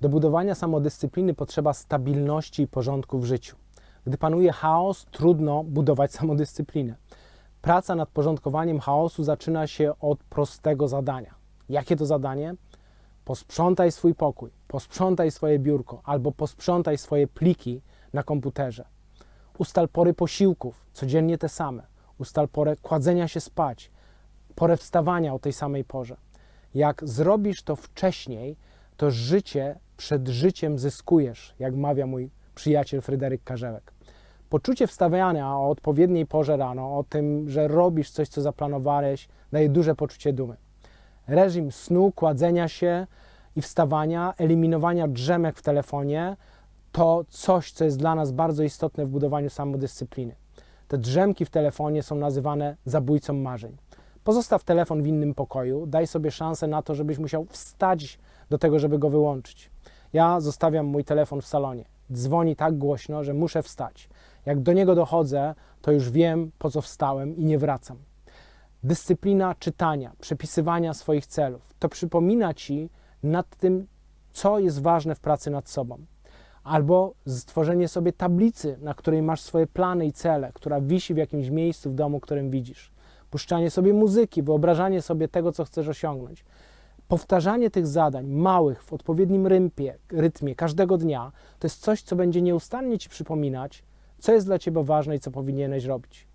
Do budowania samodyscypliny potrzeba stabilności i porządku w życiu. Gdy panuje chaos, trudno budować samodyscyplinę. Praca nad porządkowaniem chaosu zaczyna się od prostego zadania. Jakie to zadanie? Posprzątaj swój pokój, posprzątaj swoje biurko albo posprzątaj swoje pliki na komputerze. Ustal pory posiłków, codziennie te same. Ustal porę kładzenia się spać, porę wstawania o tej samej porze. Jak zrobisz to wcześniej, to życie przed życiem zyskujesz, jak mawia mój przyjaciel Fryderyk Karzełek. Poczucie wstawiania o odpowiedniej porze rano, o tym, że robisz coś, co zaplanowałeś, daje duże poczucie dumy. Reżim snu, kładzenia się i wstawania, eliminowania drzemek w telefonie to coś, co jest dla nas bardzo istotne w budowaniu samodyscypliny. Te drzemki w telefonie są nazywane zabójcą marzeń. Pozostaw telefon w innym pokoju, daj sobie szansę na to, żebyś musiał wstać do tego, żeby go wyłączyć. Ja zostawiam mój telefon w salonie. Dzwoni tak głośno, że muszę wstać. Jak do niego dochodzę, to już wiem, po co wstałem i nie wracam. Dyscyplina czytania, przepisywania swoich celów. To przypomina ci nad tym, co jest ważne w pracy nad sobą. Albo stworzenie sobie tablicy, na której masz swoje plany i cele, która wisi w jakimś miejscu w domu, którym widzisz. Puszczanie sobie muzyki, wyobrażanie sobie tego, co chcesz osiągnąć. Powtarzanie tych zadań małych w odpowiednim rympie, rytmie każdego dnia to jest coś, co będzie nieustannie ci przypominać, co jest dla ciebie ważne i co powinieneś robić.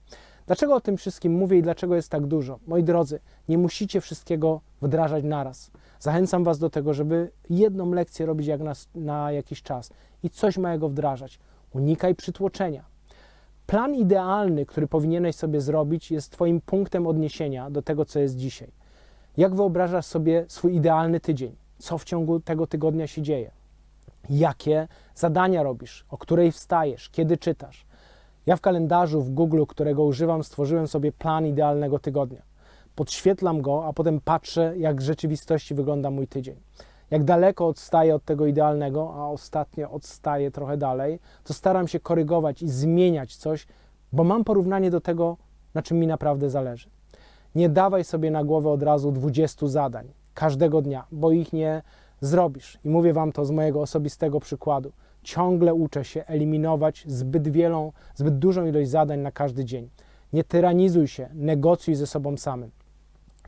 Dlaczego o tym wszystkim mówię i dlaczego jest tak dużo? Moi drodzy, nie musicie wszystkiego wdrażać naraz. Zachęcam Was do tego, żeby jedną lekcję robić jak na, na jakiś czas i coś małego wdrażać. Unikaj przytłoczenia. Plan idealny, który powinieneś sobie zrobić, jest Twoim punktem odniesienia do tego, co jest dzisiaj. Jak wyobrażasz sobie swój idealny tydzień? Co w ciągu tego tygodnia się dzieje? Jakie zadania robisz? O której wstajesz? Kiedy czytasz? Ja w kalendarzu w Google, którego używam, stworzyłem sobie plan idealnego tygodnia. Podświetlam go, a potem patrzę, jak w rzeczywistości wygląda mój tydzień. Jak daleko odstaję od tego idealnego, a ostatnio odstaję trochę dalej, to staram się korygować i zmieniać coś, bo mam porównanie do tego, na czym mi naprawdę zależy. Nie dawaj sobie na głowę od razu 20 zadań każdego dnia, bo ich nie zrobisz. I mówię Wam to z mojego osobistego przykładu. Ciągle uczę się eliminować zbyt wielą, zbyt dużą ilość zadań na każdy dzień. Nie tyranizuj się, negocjuj ze sobą samym.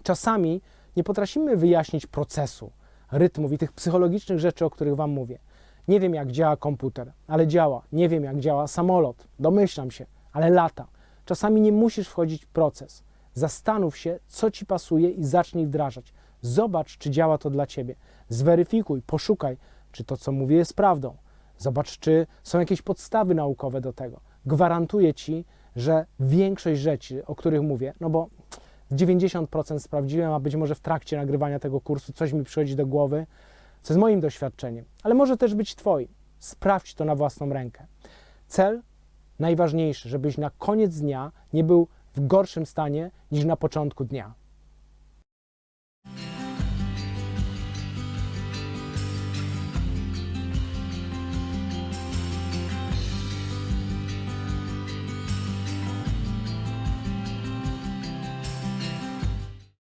Czasami nie potrafimy wyjaśnić procesu, rytmów i tych psychologicznych rzeczy, o których Wam mówię. Nie wiem, jak działa komputer, ale działa. Nie wiem, jak działa samolot, domyślam się, ale lata. Czasami nie musisz wchodzić w proces. Zastanów się, co Ci pasuje i zacznij wdrażać. Zobacz, czy działa to dla Ciebie. Zweryfikuj, poszukaj, czy to, co mówię, jest prawdą. Zobacz, czy są jakieś podstawy naukowe do tego. Gwarantuję Ci, że większość rzeczy, o których mówię, no bo 90% sprawdziłem, a być może w trakcie nagrywania tego kursu coś mi przychodzi do głowy, co jest moim doświadczeniem, ale może też być Twoim. Sprawdź to na własną rękę. Cel najważniejszy, żebyś na koniec dnia nie był w gorszym stanie niż na początku dnia.